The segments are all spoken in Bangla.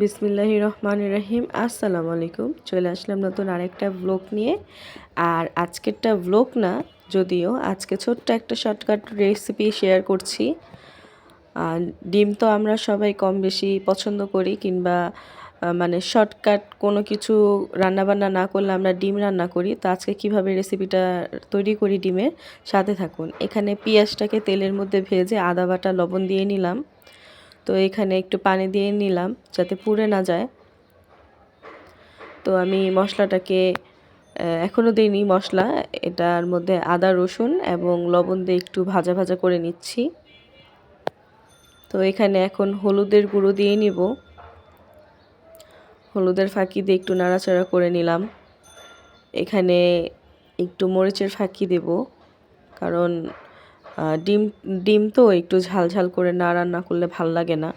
বিসমিল্লাহ রহমান রহিম। আসসালামু আলাইকুম। চলে আসলাম নতুন আরেকটা ব্লগ নিয়ে। আর আজকেরটা ব্লগ না, যদিও আজকে ছোট্ট একটা শর্টকাট রেসিপি শেয়ার করছি। ডিম তো আমরা সবাই কম বেশি পছন্দ করি, কিংবা মানে শর্টকাট কোনো কিছু রান্নাবান্না না করলে আমরা ডিম রান্না করি। তো আজকে কীভাবে রেসিপিটা তৈরি করি ডিমের, সাথে থাকুন। এখানে পেঁয়াজটাকে তেলের মধ্যে ভেজে আদা বাটা, লবণ দিয়ে নিলাম। তো এখানে একটু পানি দিয়ে নিলাম যাতে পুড়ে না যায়। তো আমি মশলাটাকে এখনও দিইনি মশলা, এটার মধ্যে আদা, রসুন এবং লবণ দিয়ে একটু ভাজা ভাজা করে নিচ্ছি। তো এখানে এখন হলুদের গুঁড়ো দিয়ে নিব। হলুদের ফাঁকি দিয়ে একটু নাড়াচাড়া করে নিলাম। এখানে একটু মরিচের ফাঁকি দেব, কারণ ডিম ডিম তো একটু ঝাল ঝাল করে না রান্না করলে ভালো লাগে না।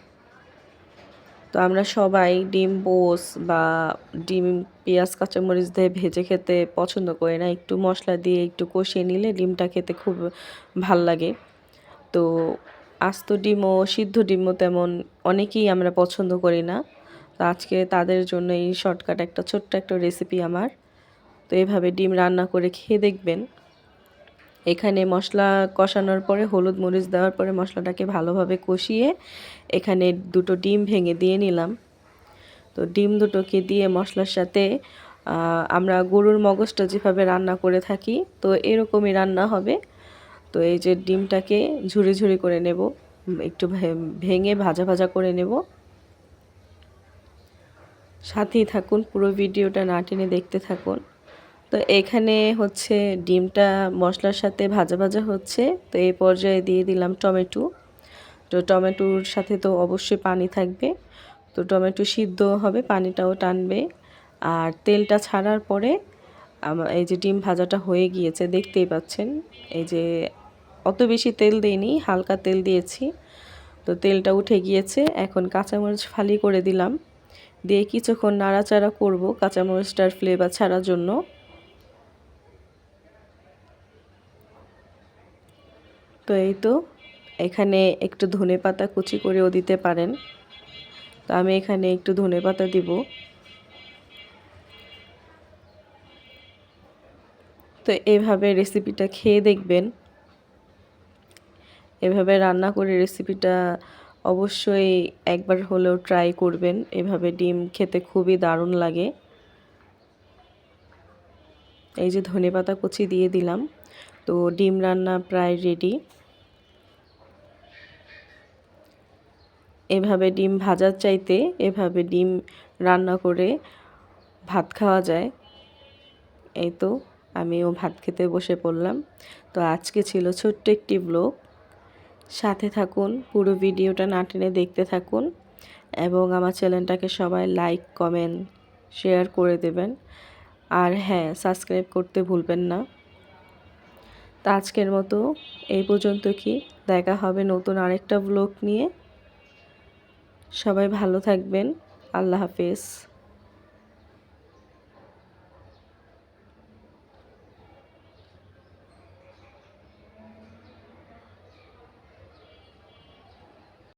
তো আমরা সবাই ডিম, বোস বা ডিম, পেঁয়াজ, কাঁচামরিচ দিয়ে ভেজে খেতে পছন্দ করি না। একটু মশলা দিয়ে একটু কষিয়ে নিলে ডিমটা খেতে খুব ভালো লাগে। তো আস্ত ডিমও, সিদ্ধ ডিমও তেমন অনেকেই আমরা পছন্দ করি না। তো আজকে তাদের জন্য এই শর্টকাট একটা ছোট্ট একটা রেসিপি আমার। তো এভাবে ডিম রান্না করে খেয়ে দেখবেন। এখানে মশলা কষানোর পরে, হলুদ মরিচ দেওয়ার পরে মশলাটাকে ভালোভাবে কষিয়ে এখানে দুটো ডিম ভেঙে দিয়ে নিলাম। তো ডিম দুটোকে দিয়ে মশলার সাথে আমরা গরুর মগজটা যেভাবে রান্না করে থাকি, তো এরকমই রান্না হবে। তো এই যে ডিমটাকে ঝুড়ি ঝুড়ি করে নেব, একটু ভেঙে ভাজা ভাজা করে নেব। সাথেই থাকুন, পুরো ভিডিওটা না টেনে দেখতে থাকুন। তো এখানে হচ্ছে ডিমটা মশলার সাথে ভাজা ভাজা হচ্ছে। তো এই পর্যায়ে দিয়ে দিলাম টমেটো। তো টমেটোর সাথে তো অবশ্যই পানি থাকবে। তো টমেটো সিদ্ধ হবে, পানিটাও টানবে। আর তেলটা ছাড়ার পরে এই যে ডিম ভাজাটা হয়ে গিয়েছে, দেখতেই পাচ্ছেন। এই যে অত বেশি তেল দিইনি, হালকা তেল দিয়েছি। তো তেলটা উঠে গিয়েছে, এখন কাঁচামরিচ ফালি করে দিলাম। দিয়ে কিছুক্ষণ নাড়াচাড়া করব কাঁচামরিচটার ফ্লেভার ছাড়ার জন্য। তো এই তো, এখানে একটু ধনে পাতা কুচি করেও দিতে পারেন। তো আমি এখানে একটু ধনে পাতা দিব। তো এভাবে রেসিপিটা খেয়ে দেখবেন। এভাবে রান্না করে রেসিপিটা অবশ্যই একবার হলেও ট্রাই করবেন। এভাবে ডিম খেতে খুবই দারুণ লাগে। এই যে ধনে পাতা কুচি দিয়ে দিলাম। তো ডিম রান্না প্রায় রেডি এভাবে ডিম ভাজার চাইতে এভাবে ডিম রান্না করে ভাত খাওয়া যায়। এই তো আমিও ভাত খেতে বসে পড়লাম। তো আজকে ছিল ছোট্ট একটি ব্লগ সাথে থাকুন, পুরো ভিডিওটা না টেনে দেখতে থাকুন এবং আমার চ্যানেলটাকে সবাই লাইক কমেন্ট শেয়ার করে দেবেন। আর হ্যাঁ সাবস্ক্রাইব করতে ভুলবেন না। তো আজকের মতো। এই পর্যন্ত কি? দেখা হবে নতুন আরেকটা ব্লগ নিয়ে। সবাই ভালো থাকবেন। আল্লাহ হাফেজ।